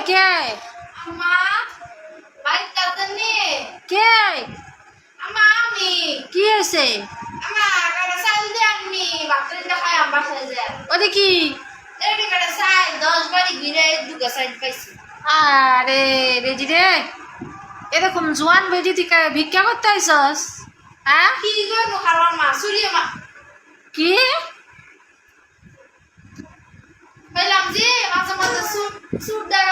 কে আমা কে? আমা আমি। কি হয়েছে? আমা কাটা সাইল দে আমি বাকরে দেখাই আম বাসায় যায় ওটা কি? এডি কাটা সাইল দশ বাড়ি ঘিরে দুটো সাইড পাইছি। আরে বেজি রে এরকম জোয়ান বেজি তুই ভিক্ষা করতে আইসস হ্যাঁ? কি করব খালাম মা সুরিয়ে মা। কি বললাম যে মাঝে মাঝে সুট সুট দেখা তো দেখি যে কোনবার যাইতাছে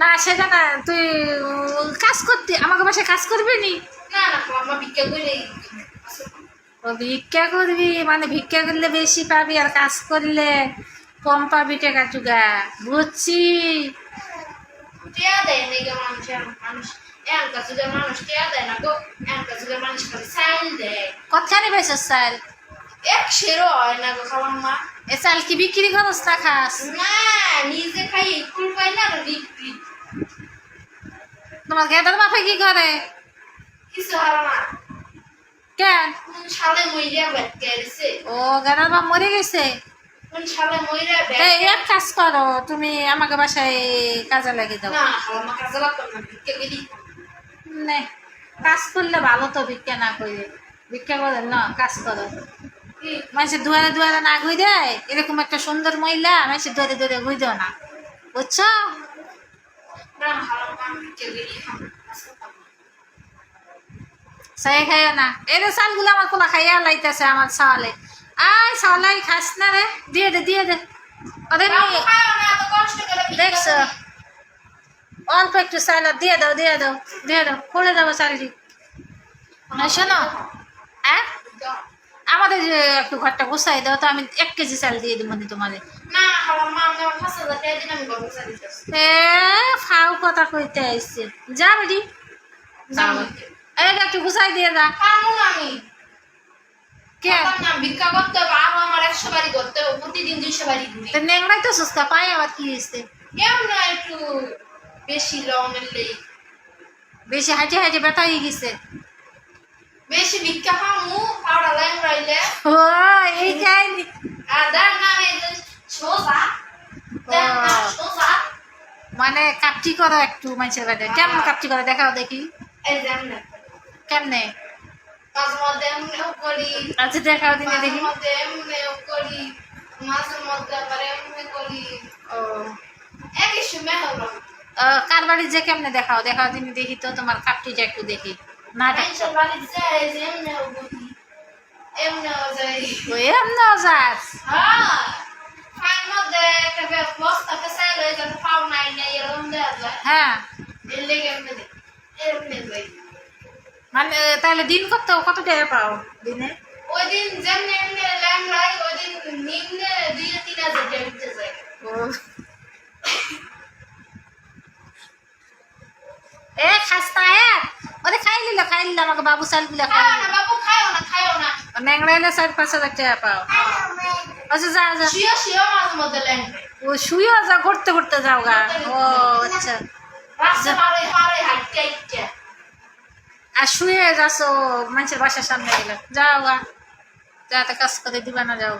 না সেটা না তুই কাজ করতে আমাকে বাসায় কাজ করবি নি? না না ভিক্ষা করবি। মানে ভিক্ষা করলে বেশি পাবি আর কাজ করলে কম পাবি টাকা টুকা বুঝছি? টিয়া দেয় না গো মানুষ মানুষ। এমন মানুষ টিয়া দেয় না গো মানুষ খালি সাইল দেয়। কতখানি বেসস চাল। এক সেরো হয় না গো খালাম মা। এ চাল কি বিক্রি করস না খাস? নিজে খাই ফুল পাই না বিক্রি। তোমার গেদার বাপে কি করে? কিছু হারা না। কেন? কোন সালে মইরা বেট গেছে ও গেদার বাপ মরে গেছে? কোন সালে মইরা বেট এক কাজ করো তুমি আমাকে বাসায় কাজে লাগিয়ে দাও। না খালাম কাজে লাগতাম না ভিক্ষা করি। নে কাজ করলে ভালো তো ভিক্ষা না করে। ভিক্ষা করে না কাজ করো? মানুষের দুয়ারে দুয়ারে না ঘুই দেয়? এরকম একটা সুন্দর মহিলা মানুষের দুয়ারে দুয়ারে ঘুই দেও না। বুঝছ? সেই খাইও না। এই রে চালগুলো আমার কোলা খাইয়া লাইতেছে আমার চালে আয় চালাই খাস না রে। দিয়ে দে দিয়ে দে। ওদের দেখছ। অল্প একটু চাল দিয়ে দাও দিয়ে দাও দিয়ে দাও। করে দেবো চালটি। না শোনো হ্যাঁ? আমাদের যে একটু ঘরটা গুছাই দাও তো আমি এক কেজি চাল দিয়ে দেবো তোমাদের ফাও কথা কইতে আইছে। যা বেডি একটু গুছাই দিয়ে দা আমি। নেংড়াই তো সুস্কা পাই আবার কি হয়েছে একটু বেশি লং এলেই বেশি হাঁটে হাঁটে ব্যথা হয়ে গেছে। বেশি ভিক্ষা খামু পাউডার লাইন ও এই মানে কাপটি করো একটু মানুষের বাড়ি কেমন কাপটি করো দেখাও দেখি কেমনে আচ্ছা দেখাও দিনে দেখি কার বাড়ির যে কেমনে দেখাও দেখাও দিনে দেখি তো তোমার কাপটিটা একটু দেখি না এমনিও যাস হ্যাঁ হ্যাঁ মানে তাহলে দিন কত কত টাকা পাও দিনে ওই দিন যেমনি এমনি ল্যাং লাই ওই দিন নিম্নে দুই তিন হাজার টাকা উঠতে যায় এ খাস্তা এ ওরে খাই নিল খাই নিল আমাকে বাবু খাই বাবু খাও না খাও চার পাঁচ হাজার টাকা পাও আচ্ছা যা যা। ও শুয়েও যা ঘুরতে ঘুরতে যাও গা। ও আচ্ছা। আর শুয়ে যাচ্ছ মানুষের বাসার সামনে গেলে। যাও গা। যাতে কাজ করে দিবা না যাও